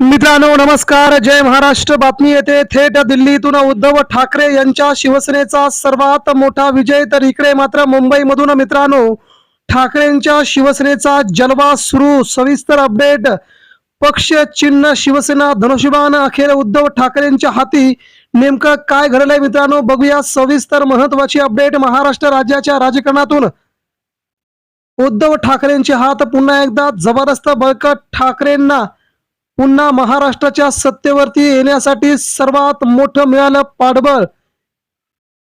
मित्रांनो नमस्कार. जय महाराष्ट्र. बातमी येते. थेट दिल्लीतून उद्धव ठाकरे यांच्या शिवसेनेचा सर्वात मोठा विजय तर इकडे मात्र मुंबईमधून मित्रांनो ठाकरेंच्या शिवसेनेचा जलवा सुरू. सविस्तर अपडेट. पक्ष चिन्ह शिवसेना धनुष्यबाण अखेर उद्धव ठाकरेंच्या हाती. नेमकं काय घडलंय मित्रांनो बघूया सविस्तर महत्वाची अपडेट महाराष्ट्र राज्याच्या राजकारणातून. उद्धव ठाकरेंचे हात पुन्हा एकदा जबरदस्त बळकट ठाकरेंना. पुन्हा महाराष्ट्राच्या सत्तेवरती येण्यासाठी सर्वात मोठं मिळालं पाठबळ.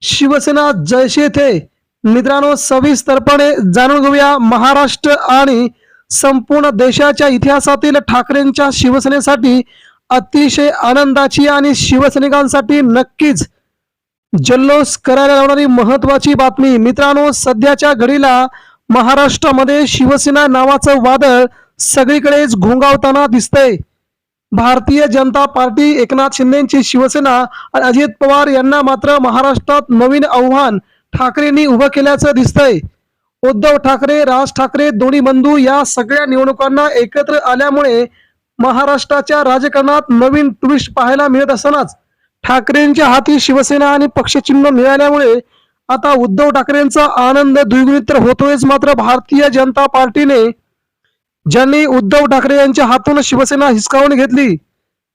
शिवसेना जयशेथे मित्रांनो सविस्तरपणे जाणून घेऊया महाराष्ट्र आणि संपूर्ण देशाच्या इतिहासातील ठाकरेंच्या शिवसेनेसाठी अतिशय आनंदाची आणि शिवसैनिकांसाठी नक्कीच जल्लोष करायला लावणारी महत्वाची बातमी. मित्रांनो सध्याच्या घडीला महाराष्ट्रामध्ये शिवसेना नावाचं वादळ सगळीकडेच घोंगावताना दिसतंय. भारतीय जनता पार्टी एकनाथ शिंदेची शिवसेना आणि अजित पवार यांना मात्र महाराष्ट्रात नवीन आव्हान ठाकरेंनी उभं केल्याचं दिसतंय. उद्धव ठाकरे राज ठाकरे दोन्ही बंधू या सगळ्या निवडणुकांना एकत्र आल्यामुळे महाराष्ट्राच्या राजकारणात नवीन ट्विस्ट पाहायला मिळत असतानाच ठाकरेंच्या हाती शिवसेना आणि पक्षचिन्ह मिळाल्यामुळे आता उद्धव ठाकरेंचा आनंद द्विगुणित होतोयच मात्र भारतीय जनता पार्टीने ज्यांनी उद्धव ठाकरे यांच्या हातून शिवसेना हिसकावून घेतली.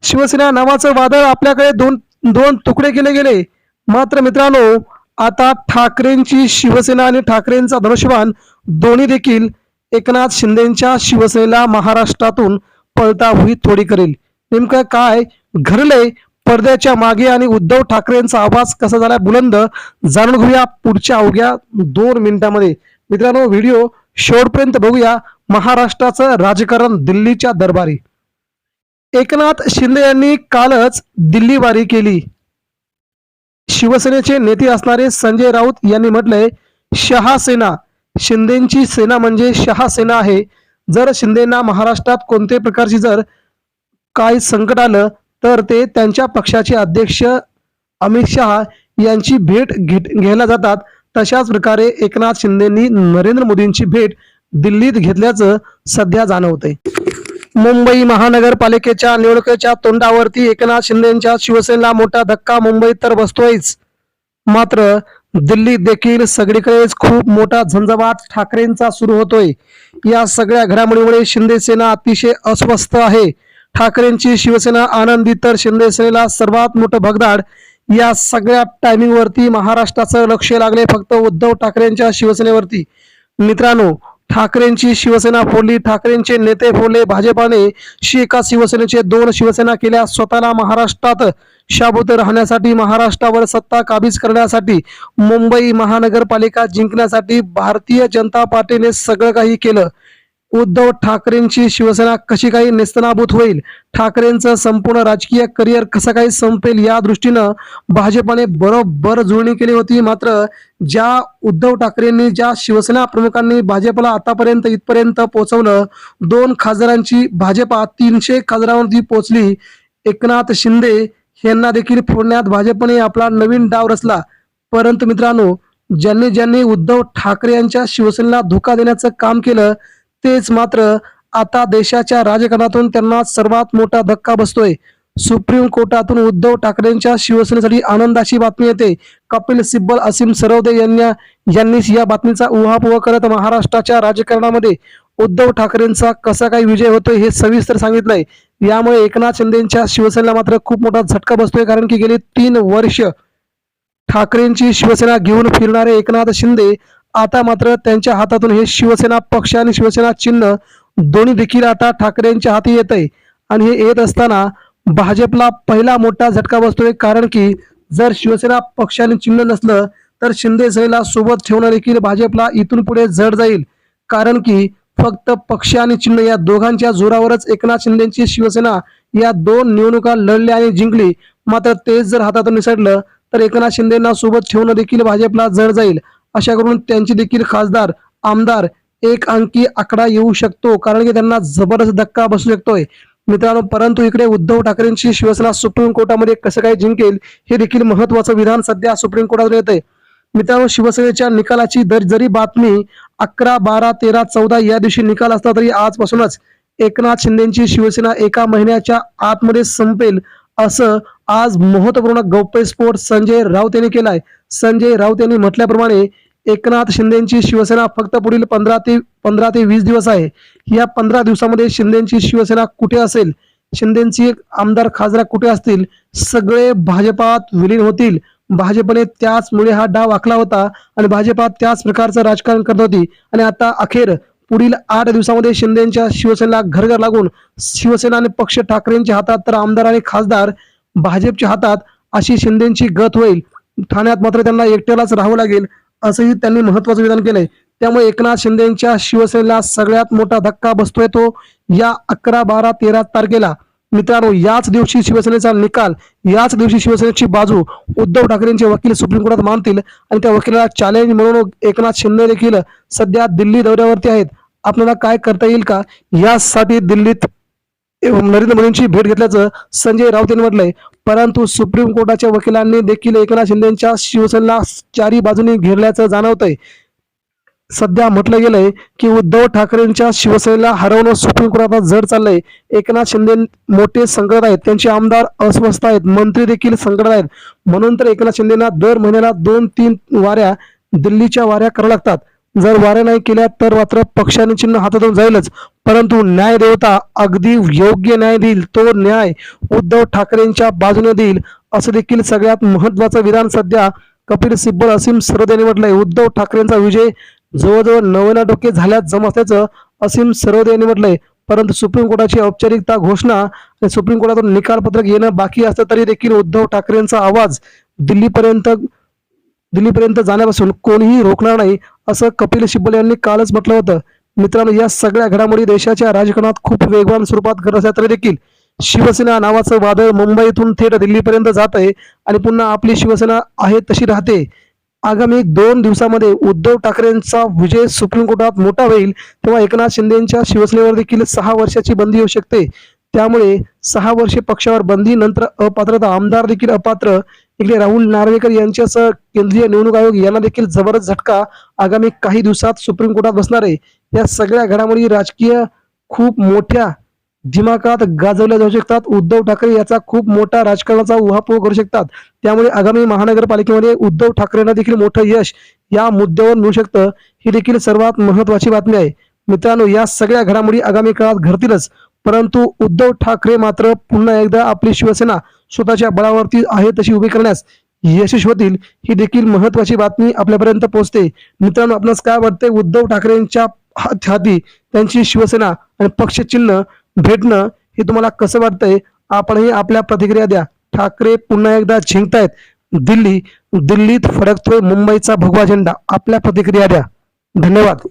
शिवसेना नावाचं वादळ आपल्याकडे दोन दोन तुकडे केले गेले. मात्र मित्रांनो आता ठाकरेंची शिवसेना आणि ठाकरेंचा धनुष्यबाण दोन्ही देखील एकनाथ शिंदेच्या शिवसेनेला महाराष्ट्रातून पळताहुई थोडी करेल. नेमकं काय? घडलंय पडद्याच्या मागे आणि उद्धव ठाकरेंचा आवाज कसा झाला बुलंद जाणून घेऊया पुढच्या अवघ्या दोन मिनिटांमध्ये. मित्रांनो व्हिडिओ शेवटपर्यंत बघूया. महाराष्ट्राचं राजकारण दिल्लीच्या दरबारी. एकनाथ शिंदे यांनी कालच दिल्ली वारी केली. शिवसेनेचे नेते असणारे संजय राऊत यांनी म्हटलंय शहासेना शिंदेची सेना म्हणजे शहासेना आहे. जर शिंदेना महाराष्ट्रात कोणत्याही प्रकारची जर काय संकट आलं तर ते त्यांच्या पक्षाचे अध्यक्ष अमित शहा यांची भेट घेत घ्यायला जातात. तशाच प्रकारे एकनाथ शिंदेनी नरेंद्र मोदींची भेट दिल्लीत घेतल्याचं सध्या जाणवतंय. मुंबई महानगरपालिकेच्या निवडणुकीच्या तोंडावरती एकनाथ शिंदेच्या शिवसेनेला मोठा धक्का मुंबईत तर बसतोयच. मात्र दिल्लीत देखील सगळीकडेच खूप मोठा झंझवाट ठाकरेंचा सुरू होतोय. या सगळ्या घडामोडीमुळे शिंदे सेना अतिशय अस्वस्थ आहे. ठाकरेंची शिवसेना आनंदी तर शिंदे सेनेला सर्वात मोठं भगदाड. या सगळ्या टायमिंगवरती महाराष्ट्राचं लक्ष लागले फक्त उद्धव ठाकरेंच्या शिवसेनेवरती. मित्रांनो ठाकरेंची शिवसेना फोडली. ठाकरेंचे नेते फोडले. भाजपाने शी एका शिवसेनेचे दोन शिवसेना केल्या स्वतःला महाराष्ट्रात शाबूत राहण्यासाठी महाराष्ट्रावर सत्ता काबीज करण्यासाठी मुंबई महानगरपालिका जिंकण्यासाठी भारतीय जनता पार्टीने सगळं काही केलं. उद्धव ठाकरेंची शिवसेना कशी काही नेस्तनाभूत होईल? ठाकरेंचं संपूर्ण राजकीय करिअर कसं काही संपेल या दृष्टीनं भाजपाने बरोबर जुळणी केली होती. मात्र ज्या उद्धव ठाकरेंनी ज्या शिवसेना प्रमुखांनी भाजपला आतापर्यंत इथपर्यंत पोहोचवलं दोन खासदारांची भाजपा तीनशे खासदारांवरती पोहोचली. एकनाथ शिंदे यांना देखील फोडण्यात भाजपने आपला नवीन डाव रचला. परंतु मित्रांनो ज्यांनी ज्यांनी उद्धव ठाकरे यांच्या शिवसेनेला धोका देण्याचं काम केलं तेच मात्र आता देशाच्या राजकारणातून त्यांना सर्वात मोठा धक्का बसतोय. सुप्रीम कोर्टातून उद्धव ठाकरेंच्या शिवसेनेसाठी आनंदाची बातमी येते. कपिल सिब्बल असीम सरवदे यांना यांनीच या बातमीचा उहापोह करत महाराष्ट्राच्या राजकारणामध्ये उद्धव ठाकरेंचा कसा काय विजय होतोय हे सविस्तर सांगितलंय. यामुळे एकनाथ शिंदेच्या शिवसेनेला मात्र खूप मोठा झटका बसतोय कारण की गेली तीन वर्ष ठाकरेंची शिवसेना घेऊन फिरणारे एकनाथ शिंदे आता मात्र त्यांच्या हातातून हे शिवसेना पक्ष आणि शिवसेना चिन्ह दोन्ही देखील आता ठाकरेंच्या हाती येत आहे आणि हे येत असताना भाजपला पहिला मोठा झटका बसतोय कारण की जर शिवसेना पक्षाने चिन्ह नसलं तर शिंदे सेनेला सोबत ठेवणं देखील भाजपला इथून पुढे जड जाईल. कारण की फक्त पक्ष आणि चिन्ह या दोघांच्या जोरावरच एकनाथ शिंदेची शिवसेना या दोन निवडणुका लढल्या आणि जिंकली. मात्र तेच जर हातातून निसटलं तर एकनाथ शिंदेना सोबत ठेवणं देखील भाजपला जड जाईल. अशा करून त्यांची देखील खासदार आमदार एक अंकी आकडा येऊ शकतो. कारण की त्यांना जबरदस्त धक्का बसू शकतोय. मित्रांनो परंतु इकडे उद्धव ठाकरेंची शिवसेना सुप्रीम कोर्टामध्ये कसं काय जिंकेल हे देखील महत्वाचं विधान सध्या सुप्रीम कोर्टात येत आहे मित्रांनो शिवसेनेच्या निकालाची दर जरी बातमी अकरा बारा तेरा चौदा या दिवशी निकाल असला तरी आजपासूनच एकनाथ शिंदेची शिवसेना एका महिन्याच्या आतमध्ये संपेल असं आज महत्त्वपूर्ण गौप्यस्फोट संजय राऊत यांनी केलाय. संजय राऊत यांनी म्हटल्याप्रमाणे एकनाथ शिंदेची शिवसेना फक्त पुढील पंधरा ते पंधरा ते वीस दिवस आहे. या पंधरा दिवसामध्ये शिंदेची शिवसेना कुठे असेल? शिंदेची आमदार खासदार कुठे असतील? सगळे भाजपात विलीन होतील. भाजपने त्याचमुळे हा डाव आखला होता आणि भाजपात त्याच प्रकारचं राजकारण करत होती. आणि आता अखेर पुढील आठ दिवसामध्ये शिंदेच्या शिवसेनेला घरघर लागून शिवसेना आणि पक्ष ठाकरेंच्या हातात तर आमदार आणि खासदार भाजपच्या हातात अशी शिंदेची गत होईल. ठाण्यात मात्र त्यांना एकट्यालाच राहावं लागेल असंही त्यांनी महत्वाचं विधान केलंय. त्यामुळे एकनाथ शिंदेच्या शिवसेनेला सगळ्यात मोठा धक्का बसतोय तो या अकरा बारा तेरा तारखेला. मित्रांनो याच दिवशी शिवसेनेचा निकाल याच दिवशी शिवसेनेची बाजू उद्धव ठाकरेंचे वकील सुप्रीम कोर्टात मानतील आणि त्या वकिलाला चॅलेंज म्हणून एकनाथ शिंदे देखील सध्या दिल्ली दौऱ्यावरती आहेत. आपल्याला काय करता येईल का? यासाठी दिल्लीत नरेंद्र मोदींची भेट घेतल्याचं संजय राऊत यांनी म्हटलंय. परंतु सुप्रीम कोर्टाच्या वकिलांनी देखील एकनाथ शिंदेच्या शिवसेनेला चारी बाजूनी घेरल्याचं जाणवतंय. सध्या म्हटलं गेलंय की उद्धव ठाकरेंच्या शिवसेनेला हरवणं सुप्रीम कोर्टात जड चाललंय. एकनाथ शिंदे मोठे संकट आहेत त्यांचे आमदार अस्वस्थ आहेत मंत्री देखील संकटात आहेत. म्हणून तर एकनाथ शिंदेना दर महिन्याला दोन तीन वाऱ्या दिल्लीच्या वाऱ्या कराव्या लागतात. जर वाऱ्या नाही केल्या तर मात्र पक्षाने चिन्ह हातातून जाईलच. परंतु न्याय देवता अगदी योग्य न्याय देईल तो न्याय उद्धव ठाकरेंच्या बाजूने देईल असं देखील सगळ्यात महत्वाचं विधान सध्या कपिल सिब्बल असीम सरद यांनी म्हटलंय उद्धव ठाकरेंचा विजय जवळजवळ नवना डोके झाल्यात जम असल्याचं असीम सरोदे यांनी म्हटलंय परंतु सुप्रीम कोर्टाची औपचारिकता घोषणा आणि सुप्रीम कोर्टातून निकालपत्रक येणं बाकी असलं तरी देखील उद्धव ठाकरेंचा आवाज दिल्लीपर्यंत दिल्लीपर्यंत जाण्यापासून कोणीही रोखणार नाही असं कपिल सिब्बल यांनी कालच म्हटलं होतं. मित्रांनो या सगळ्या घडामोडी देशाच्या राजकारणात खूप वेगवान स्वरूपात घडत असल्या तरी देखील शिवसेना नावाचं वादळ मुंबईतून थेट दिल्लीपर्यंत जात आहे आणि पुन्हा आपली शिवसेना आहे तशी राहते. आगामी दोन दिवसामध्ये उद्धव ठाकरेंचा विजय सुप्रीम कोर्टात मोठा होईल तेव्हा एकनाथ शिंदेच्या शिवसेनेवर देखील सहा वर्षाची बंदी होऊ शकते. त्यामुळे सहा वर्षे पक्षावर बंदी नंतर अपात्रता आमदार देखील अपात्र इकडे राहुल नार्वेकर यांच्यासह केंद्रीय निवडणूक आयोग यांना देखील जबरदस्त झटका आगामी काही दिवसात सुप्रीम कोर्टात बसणार आहे. या सगळ्या घडामोडी राजकीय खूप मोठ्या दिमागात गाजवल्या जाऊ शकतात. उद्धव ठाकरे याचा खूप मोठा राजकारणाचा उहापोह करू शकतात. त्यामुळे आगामी महानगरपालिकेमध्ये उद्धव ठाकरेंना देखील मोठं यश या मुद्द्यावर मिळू शकतं. ही देखील सर्वात महत्वाची बातमी आहे. मित्रांनो या सगळ्या घडामोडी आगामी काळात घडतीलच. परंतु उद्धव ठाकरे मात्र पुन्हा एकदा आपली शिवसेना स्वतःच्या बळावरती आहे तशी उभी करण्यास यशस्वी होतील ही देखील महत्वाची बातमी आपल्यापर्यंत पोहोचते. मित्रांनो आपणास काय वाटते उद्धव ठाकरेंच्या हाती त्यांची शिवसेना आणि पक्षचिन्ह भेटणं हे तुम्हाला कसं वाटतंय? आपणही आपल्या प्रतिक्रिया द्या. ठाकरे पुन्हा एकदा जिंकतायत दिल्ली दिल्लीत फडकतोय मुंबईचा भगवा झेंडा. आपल्या प्रतिक्रिया द्या. धन्यवाद.